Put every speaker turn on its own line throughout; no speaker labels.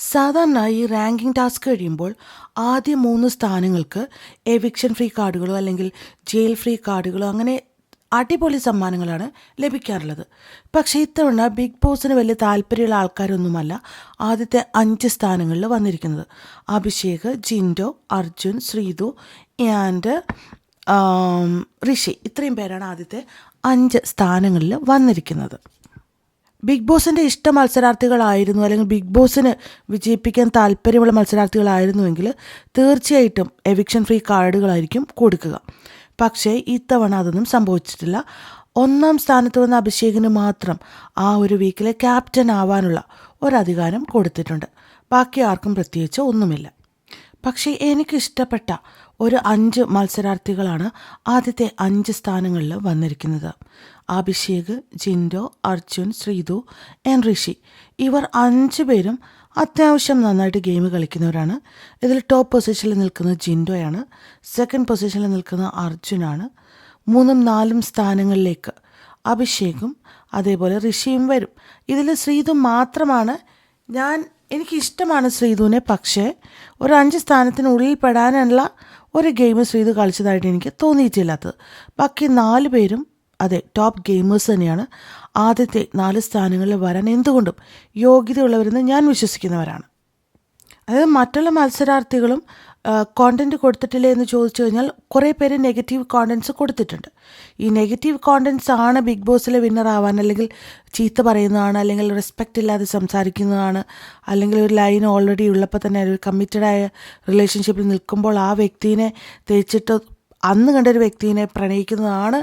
സാധാരണ ranking task കഴിയുമ്പോൾ ആദ്യ മൂന്ന് സ്ഥാനങ്ങൾക്ക് എവിക്ഷൻ ഫ്രീ കാർഡുകളോ അല്ലെങ്കിൽ ജയിൽ ഫ്രീ കാർഡുകളോ അങ്ങനെ അടിപൊളി സമ്മാനങ്ങളാണ് ലഭിക്കാറുള്ളത്. പക്ഷേ ഇത്തവണ ബിഗ് ബോസിന് വലിയ താല്പര്യമുള്ള ആൾക്കാരൊന്നുമല്ല ആദ്യത്തെ അഞ്ച് സ്ഥാനങ്ങളിൽ വന്നിരിക്കുന്നത്. അഭിഷേക് ജിൻഡോ അർജുൻ ശ്രീതു ആൻഡ് ഋഷി. ഇത്രയും പേരാണ് ആദ്യത്തെ അഞ്ച് സ്ഥാനങ്ങളിൽ വന്നിരിക്കുന്നത്. ബിഗ് ബോസിന്റെ ഇഷ്ട മത്സരാർത്ഥികളായിരുന്നു അല്ലെങ്കിൽ ബിഗ് ബോസിന് വിജയിപ്പിക്കാൻ താല്പര്യമുള്ള മത്സരാർത്ഥികളായിരുന്നുവെങ്കിൽ തീർച്ചയായിട്ടും എവിക്ഷൻ ഫ്രീ കാർഡുകളായിരിക്കും കൊടുക്കുക. പക്ഷേ ഇത്തവണ അതൊന്നും സംഭവിച്ചിട്ടില്ല. ഒന്നാം സ്ഥാനത്ത് വന്ന അഭിഷേകിന് മാത്രം ആ ഒരു വീക്കിലെ ക്യാപ്റ്റൻ ആവാനുള്ള ഒരധികാരം കൊടുത്തിട്ടുണ്ട്. ബാക്കി ആർക്കും പ്രത്യേകിച്ച് ഒന്നുമില്ല. പക്ഷേ എനിക്കിഷ്ടപ്പെട്ട ഒരു അഞ്ച് മത്സരാർത്ഥികളാണ് ആദ്യത്തെ അഞ്ച് സ്ഥാനങ്ങളിൽ വന്നിരിക്കുന്നത്. അഭിഷേക് ജിൻഡോ അർജുൻ ശ്രീതു എൻ ഋഷി. ഇവർ അഞ്ച് പേരും അത്യാവശ്യം നന്നായിട്ട് ഗെയിം കളിക്കുന്നവരാണ്. ഇതിൽ ടോപ്പ് പൊസിഷനിൽ നിൽക്കുന്നത് ജിൻഡോയാണ്. സെക്കൻഡ് പൊസിഷനിൽ നിൽക്കുന്ന അർജുനാണ്. മൂന്നും നാലും സ്ഥാനങ്ങളിലേക്ക് അഭിഷേകും അതേപോലെ ഋഷിയും വരും. ഇതിൽ ശ്രീതു മാത്രമാണ് ഞാൻ എനിക്കിഷ്ടമാണ് ശ്രീതുവിനെ പക്ഷേ ഒരു അഞ്ച് സ്ഥാനത്തിനുള്ളിൽ പെടാനുള്ള ഒരു ഗെയിം ശ്രീതു കളിച്ചതായിട്ട് എനിക്ക് തോന്നിയിട്ടില്ലാത്തത്. ബാക്കി നാല് പേരും അതെ ടോപ്പ് ഗെയിമേഴ്സ് തന്നെയാണ്. ആദ്യത്തെ നാല് സ്ഥാനങ്ങളിൽ വരാൻ എന്തുകൊണ്ടും യോഗ്യതയുള്ളവരെന്ന് ഞാൻ വിശ്വസിക്കുന്നവരാണ്. അതായത് മറ്റുള്ള മത്സരാർത്ഥികളും കോണ്ടന്റ് കൊടുത്തിട്ടില്ലേ എന്ന് ചോദിച്ചു കഴിഞ്ഞാൽ കുറേ പേര് നെഗറ്റീവ് കോണ്ടൻസ് കൊടുത്തിട്ടുണ്ട്. ഈ നെഗറ്റീവ് കോണ്ടൻസ് ആണ് ബിഗ് ബോസിലെ വിന്നർ ആവാൻ അല്ലെങ്കിൽ ചീത്ത പറയുന്നതാണ് അല്ലെങ്കിൽ റെസ്പെക്റ്റ് ഇല്ലാതെ സംസാരിക്കുന്നതാണ് അല്ലെങ്കിൽ ഒരു ലൈൻ ഓൾറെഡി ഉള്ളപ്പോൾ തന്നെ ഒരു കമ്മിറ്റഡായ റിലേഷൻഷിപ്പിൽ നിൽക്കുമ്പോൾ ആ വ്യക്തിനെ തേച്ചിട്ട് അന്ന് കണ്ടൊരു വ്യക്തിനെ പ്രണയിക്കുന്നതാണ്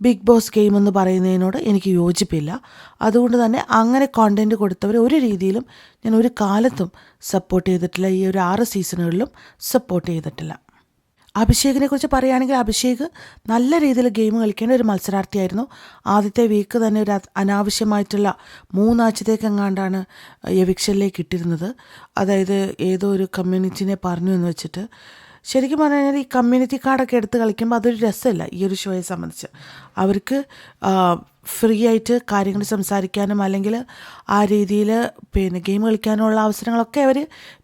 ബിഗ് ബോസ് ഗെയിം എന്ന് പറയുന്നതിനോട് എനിക്ക് യോജിപ്പില്ല. അതുകൊണ്ട് തന്നെ അങ്ങനെ കോണ്ടന്റ് കൊടുത്തവർ ഒരു രീതിയിലും ഞാൻ ഒരു കാലത്തും സപ്പോർട്ട് ചെയ്തിട്ടില്ല. ഈ ഒരു ആറ് സീസണുകളിലും സപ്പോർട്ട് ചെയ്തിട്ടില്ല. അഭിഷേകിനെ കുറിച്ച് പറയുകയാണെങ്കിൽ അഭിഷേക് നല്ല രീതിയിൽ ഗെയിം കളിക്കേണ്ട ഒരു മത്സരാർത്ഥിയായിരുന്നു. ആദ്യത്തെ വീക്ക് തന്നെ ഒരു അനാവശ്യമായിട്ടുള്ള മൂന്നാഴ്ചത്തേക്ക് എങ്ങാണ്ടാണ് എവിക്ഷനിലേക്ക് ഇട്ടിരുന്നത്. അതായത് ഏതോ ഒരു കമ്മ്യൂണിറ്റിനെ പറഞ്ഞു എന്ന് വെച്ചിട്ട് ശരിക്കും പറഞ്ഞു കഴിഞ്ഞാൽ ഈ കമ്മ്യൂണിറ്റി കാർഡൊക്കെ എടുത്ത് കളിക്കുമ്പോൾ അതൊരു രസമല്ല ഈ ഒരു ഷോയെ സംബന്ധിച്ച്. അവർക്ക് ഫ്രീ ആയിട്ട് കാര്യങ്ങൾ സംസാരിക്കാനും അല്ലെങ്കിൽ ആ രീതിയിൽ പിന്നെ ഗെയിം കളിക്കാനുള്ള അവസരങ്ങളൊക്കെ അവർ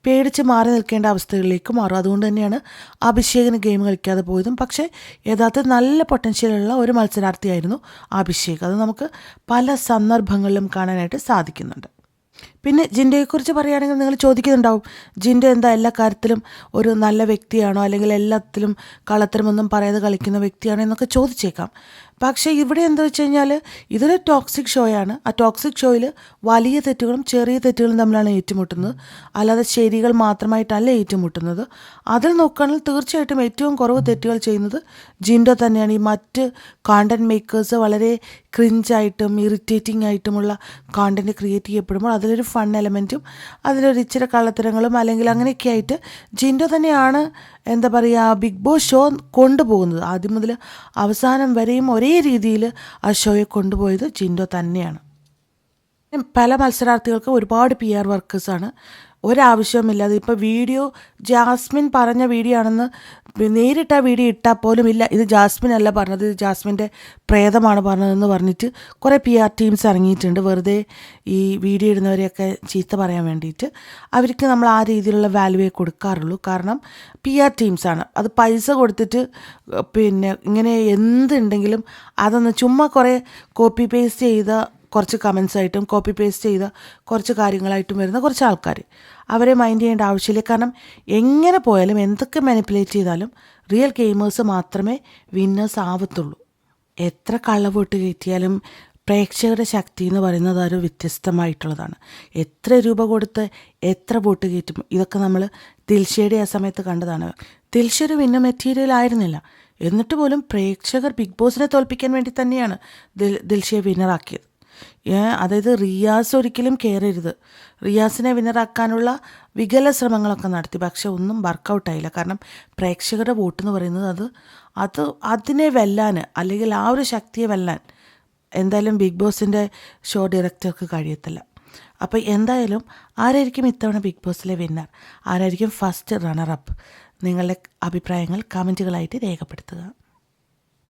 പേടിച്ച് മാറി നിൽക്കേണ്ട അവസ്ഥകളിലേക്ക് മാറും. അതുകൊണ്ട് തന്നെയാണ് അഭിഷേകിന് ഗെയിം കളിക്കാതെ പോയതും. പക്ഷേ യഥാർത്ഥ നല്ല പൊട്ടൻഷ്യലുള്ള ഒരു മത്സരാർത്ഥിയായിരുന്നു അഭിഷേക്. അത് നമുക്ക് പല സന്ദർഭങ്ങളിലും കാണാനായിട്ട് സാധിക്കുന്നുണ്ട്. പിന്നെ ജിൻഡയെക്കുറിച്ച് പറയുകയാണെങ്കിൽ നിങ്ങൾ ചോദിക്കുന്നുണ്ടാവും ജിൻഡ എന്താ എല്ലാ കാര്യത്തിലും ഒരു നല്ല വ്യക്തിയാണോ അല്ലെങ്കിൽ എല്ലാത്തിലും കള്ളത്തരമൊന്നും പറയാതെ കളിക്കുന്ന വ്യക്തിയാണോ എന്നൊക്കെ ചോദിച്ചേക്കാം. പക്ഷേ ഇവിടെ എന്താ വെച്ച് കഴിഞ്ഞാൽ ഇതൊരു ടോക്സിക് ഷോയാണ് ആ ടോക്സിക് ഷോയിൽ വലിയ തെറ്റുകളും ചെറിയ തെറ്റുകളും തമ്മിലാണ് ഏറ്റുമുട്ടുന്നത്. അല്ലാതെ ശരികൾ മാത്രമായിട്ടല്ല ഏറ്റുമുട്ടുന്നത്. അതിൽ നോക്കുകയാണെങ്കിൽ തീർച്ചയായിട്ടും ഏറ്റവും കുറവ് തെറ്റുകൾ ചെയ്യുന്നത് ജിൻഡോ തന്നെയാണ്. ഈ മറ്റ് കോണ്ടന്റ് മേക്കേഴ്സ് വളരെ ക്രിഞ്ചായിട്ടും ഇറിറ്റേറ്റിംഗ് ആയിട്ടുമുള്ള കോണ്ടന്റ് ക്രിയേറ്റ് ചെയ്യപ്പെടുമ്പോൾ അതിലൊരു ഫൺ എലമെന്റും അതിലൊരു ഇച്ചിരി കള്ളത്തരങ്ങളും അല്ലെങ്കിൽ അങ്ങനെയൊക്കെ ആയിട്ട് ജിൻഡോ തന്നെയാണ് എന്താ പറയുക ബിഗ് ബോസ് ഷോ കൊണ്ടുപോകുന്നത്. ആദ്യം മുതൽ അവസാനം വരെയും ഒരേ രീതിയിൽ ആ ഷോയെ കൊണ്ടുപോയത് ജിൻഡോ തന്നെയാണ്. പല മത്സരാർത്ഥികൾക്ക് ഒരുപാട് പി ആർ വർക്കേഴ്സാണ് ഒരാവശ്യവുമില്ലാതെ ഇപ്പോൾ വീഡിയോ ജാസ്മിൻ പറഞ്ഞ വീഡിയോ ആണെന്ന് നേരിട്ട് ആ വീഡിയോ ഇട്ടാൽ പോലും ഇല്ല ഇത് ജാസ്മിൻ അല്ല പറഞ്ഞത്. ഇത് ജാസ്മിന്റെ പ്രേതമാണ് പറഞ്ഞതെന്ന് പറഞ്ഞിട്ട് കുറേ പി ആർ ടീംസ് ഇറങ്ങിയിട്ടുണ്ട്. വെറുതെ ഈ വീഡിയോ ഇടുന്നവരെയൊക്കെ ചീത്ത പറയാൻ വേണ്ടിയിട്ട് അവർക്ക് നമ്മൾ ആ രീതിയിലുള്ള വാല്യൂവേ കൊടുക്കാറുള്ളൂ. കാരണം പി ആർ ടീംസാണ് അത് പൈസ കൊടുത്തിട്ട് പിന്നെ ഇങ്ങനെ എന്തുണ്ടെങ്കിലും അതൊന്ന് ചുമ്മാ കുറേ കോപ്പി പേസ്റ്റ് ചെയ്ത കുറച്ച് കമൻസ് ആയിട്ടും കോപ്പി പേസ്റ്റ് ചെയ്ത കുറച്ച് കാര്യങ്ങളായിട്ടും വരുന്ന കുറച്ച് ആൾക്കാർ. അവരെ മൈൻഡ് ചെയ്യേണ്ട ആവശ്യമില്ല. കാരണം എങ്ങനെ പോയാലും എന്തൊക്കെ മാനിപ്പുലേറ്റ് ചെയ്താലും റിയൽ ഗെയിമേഴ്സ് മാത്രമേ വിന്നേഴ്സ് ആവത്തുള്ളൂ. എത്ര കള്ളവോട്ട് കയറ്റിയാലും പ്രേക്ഷകരുടെ ശക്തി എന്ന് പറയുന്നത് ഒരു വ്യത്യസ്തമായിട്ടുള്ളതാണ്. എത്ര രൂപ കൊടുത്ത് എത്ര വോട്ട് കയറ്റും? ഇതൊക്കെ നമ്മൾ ദിൽഷയുടെ ആ സമയത്ത് കണ്ടതാണ്. ദിൽഷ ഒരു വിന്ന മെറ്റീരിയൽ ആയിരുന്നില്ല. എന്നിട്ട് പോലും പ്രേക്ഷകർ ബിഗ് ബോസിനെ തോൽപ്പിക്കാൻ വേണ്ടി തന്നെയാണ് ദിൽ ദിൽഷയെ വിന്നറാക്കിയത് അതായത് റിയാസ് ഒരിക്കലും കയറരുത് റിയാസിനെ വിന്നറാക്കാനുള്ള വികല ശ്രമങ്ങളൊക്കെ നടത്തി. പക്ഷെ ഒന്നും വർക്കൗട്ടായില്ല കാരണം പ്രേക്ഷകരുടെ വോട്ട് എന്ന് പറയുന്നത് അത് അത് അതിനെ വെല്ലാൻ അല്ലെങ്കിൽ ആ ഒരു ശക്തിയെ വെല്ലാൻ എന്തായാലും ബിഗ് ബോസിന്റെ ഷോ ഡയറക്ടർക്ക് കഴിയത്തില്ല. അപ്പോൾ എന്തായാലും ആരായിരിക്കും ഇത്തവണ ബിഗ് ബോസിലെ വിന്നർ ആരായിരിക്കും ഫസ്റ്റ് റണ്ണറപ്പ് നിങ്ങളുടെ അഭിപ്രായങ്ങൾ കമന്റുകളായിട്ട് രേഖപ്പെടുത്തുക.